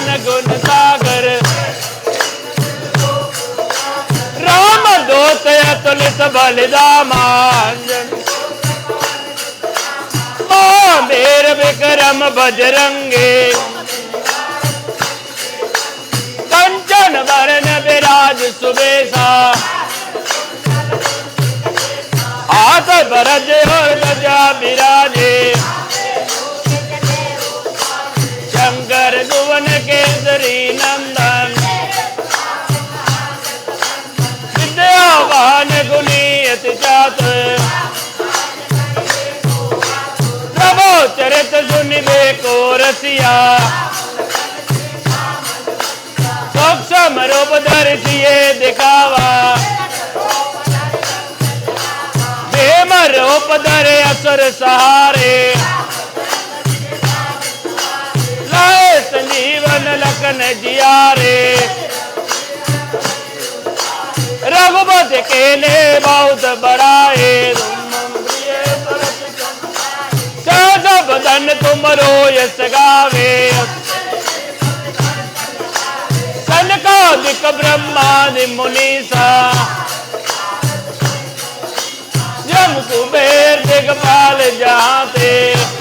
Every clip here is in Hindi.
ज्ञान गुण सागर। राम दोत अतुलित बलिदामान मेर विक्रम बजरंगे। कंचन वरण विराज सुबेसा। हाथ भरज और રસિયા મોક્ષ મરો પધારસીએ દેખાવા બે મરો પધારે અસર સહારે લાય સંજીવન લખન જિયારે રઘુપત કેને બૌદ્ધ બડાએ बहुत बड़ाए बदन तुम रो यस गावे सनकादिक ब्रह्मादि मुनीसा जम कुबेर दिगपाल जाते।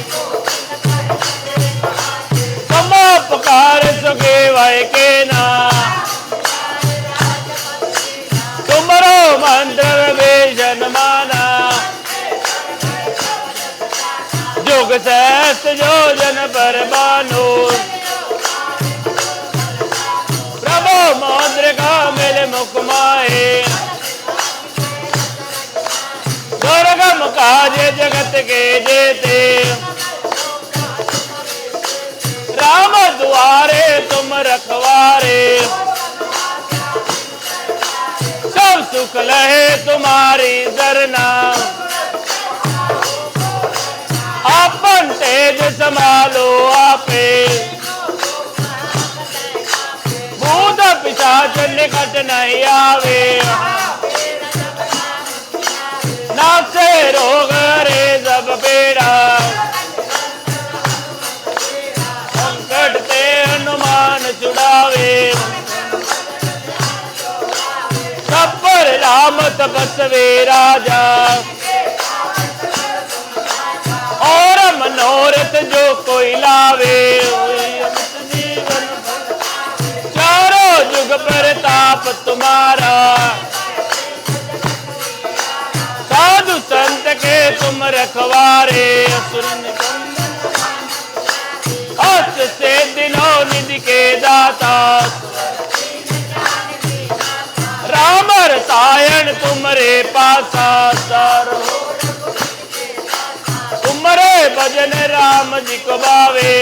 जुग सहस योजन पर बानो। प्रभु मौद्र का मिल मुकमाए दुर्गम काज जगत के जेते। राम द्वारे तुम रखवारे। सब सुख लहे तुम्हारी सरना ਭੇਦ ਸੰਭਾਲੋ ਆਪੇ। ਮੂੰਹ ਦਾ ਪਿਛਾਚ ਨਿਕਟ ਨਹੀਂ ਆਵੇ। ਨਾਸੇ ਰੋਗ ਰੇ ਜਬ ਪੀੜਾ। ਸੰਕਟ ਤੇ ਅਨੁਮਾਨ ਛੁਡਾਵੇ। ਸਭਰ ਰਾਮ ਤਪਸਵੇ ਰਾਜਾ। ਔਰ मनोरथ जो कोई लावे। चारों जुग प्रताप तुम्हारा। साधु संत के तुम रखवारे। हस्त से दिनों निधि के दाता। राम रसायन तुमरे पासा। भजन राम जी को बावे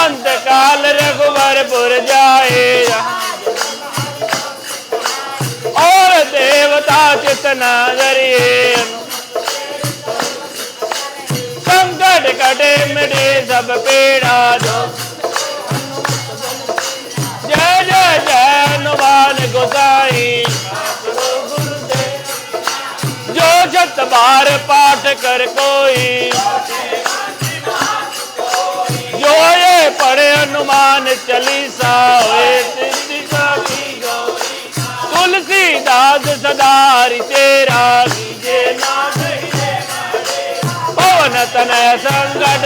अंत काल रघुवर पुर जाए और देवता चितना जरिए संकट कटे मिटे सब पीड़ा दो जत बार पाठ कर कोई। जो ये पढ़े हुए सिद्धिका की गौरी तुलसीदास सदारी तेरा पवन तनय संकट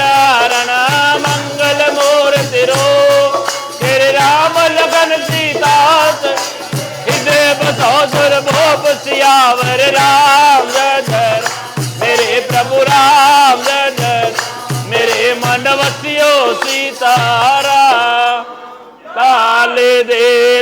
তারা তালে দেলা